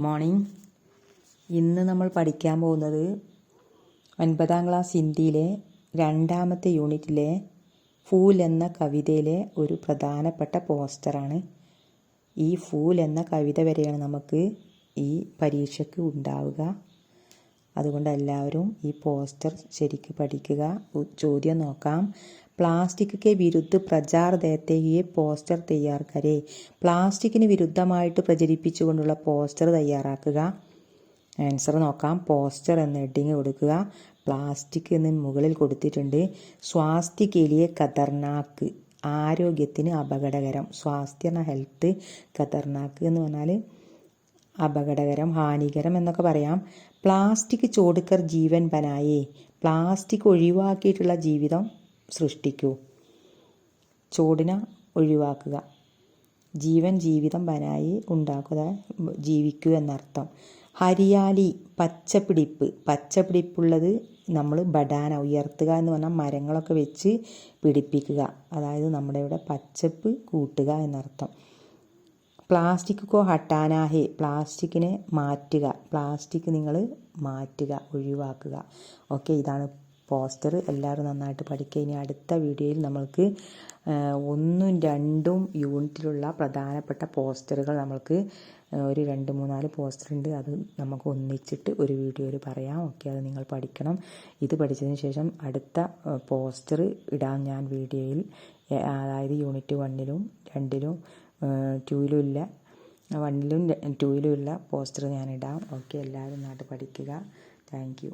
Morning. ഇന്ന് നമ്മൾ പഠിക്കാൻ പോകുന്നത് ഒൻപതാം ക്ലാസ് ഹിന്ദിയിലെ രണ്ടാമത്തെ യൂണിറ്റിലെ ഫൂൽ എന്ന കവിതയിലെ ഒരു പ്രധാനപ്പെട്ട പോസ്റ്ററാണ് ഈ ഫൂൽ എന്ന കവിത വരെയാണ് നമുക്ക് ഈ പരീക്ഷയ്ക്ക് ഉണ്ടാവുക. അതുകൊണ്ട് എല്ലാവരും ഈ പോസ്റ്റർ ശരിക്ക് പഠിക്കുക. ചോദ്യം നോക്കാം. പ്ലാസ്റ്റിക് കെ വിരുദ്ധ പ്രചാർ ദേത്തെ പോസ്റ്റർ തയ്യാർ പ്ലാസ്റ്റിക്കിന് വിരുദ്ധമായിട്ട് പ്രചരിപ്പിച്ചുകൊണ്ടുള്ള പോസ്റ്റർ തയ്യാറാക്കുക. ആൻസർ നോക്കാം. പോസ്റ്റർ എന്ന ഹെഡിങ് കൊടുക്കുക. പ്ലാസ്റ്റിക് എന്ന് മുകളിൽ കൊടുത്തിട്ടുണ്ട്. സ്വാസ്ഥ്യക്കെലിയെ ഖതർനാക്ക്. ആരോഗ്യത്തിന് അപകടകരം. സ്വാസ്ഥ്യ എന്ന ഹെൽത്ത് ഖതർനാക്ക് എന്ന് പറഞ്ഞാൽ അപകടകരം ഹാനികരം എന്നൊക്കെ പറയാം. പ്ലാസ്റ്റിക് ചോടുക്കർ ജീവൻ ബനായേ പ്ലാസ്റ്റിക് ഒഴിവാക്കിയിട്ടുള്ള ജീവിതം സൃഷ്ടിക്കൂ. ചോടിന ഒഴിവാക്കുക. ജീവൻ ജീവിതം ബനായി ഉണ്ടാക്കുക ജീവിക്കൂ എന്നർത്ഥം. ഹരിയാലി പച്ചപ്പിടിപ്പ്. പച്ചപ്പിടിപ്പുള്ളത് നമ്മൾ ബഡാന ഉയർത്തുക എന്ന് പറഞ്ഞാൽ മരങ്ങളൊക്കെ വെച്ച് പിടിപ്പിക്കുക. അതായത് നമ്മുടെ ഇവിടെ പച്ചപ്പ് കൂട്ടുക എന്നർത്ഥം. പ്ലാസ്റ്റിക് കോ ഹട്ടാനാഹെ പ്ലാസ്റ്റിക്കിനെ മാറ്റുക. പ്ലാസ്റ്റിക് നിങ്ങൾ മാറ്റുക ഒഴിവാക്കുക. ഓക്കെ ഇതാണ് പോസ്റ്റർ എല്ലാവരും നന്നായിട്ട് പഠിക്കുക. ഇനി അടുത്ത വീഡിയോയിൽ നമ്മൾക്ക് ഒന്നും രണ്ടും യൂണിറ്റിലുള്ള പ്രധാനപ്പെട്ട പോസ്റ്ററുകൾ നമ്മൾക്ക് ഒരു രണ്ട് മൂന്നാൽ പോസ്റ്റർ ഉണ്ട് അത് നമുക്ക് ഒന്നിച്ചിട്ട് ഒരു വീഡിയോയിൽ പറയാം. ഓക്കെ അത് നിങ്ങൾ പഠിക്കണം. ഇത് പഠിച്ചതിന് ശേഷം അടുത്ത പോസ്റ്റർ ഇടാം ഞാൻ വീഡിയോയിൽ. അതായത് യൂണിറ്റ് വണ്ണിലും രണ്ടിലും ടൂയിലും ഇല്ല വണ്ണിലും ടൂയിലും ഉള്ള പോസ്റ്റർ ഞാൻ ഇടാം. ഓക്കെ എല്ലാവരും നന്നായിട്ട് പഠിക്കുക. താങ്ക്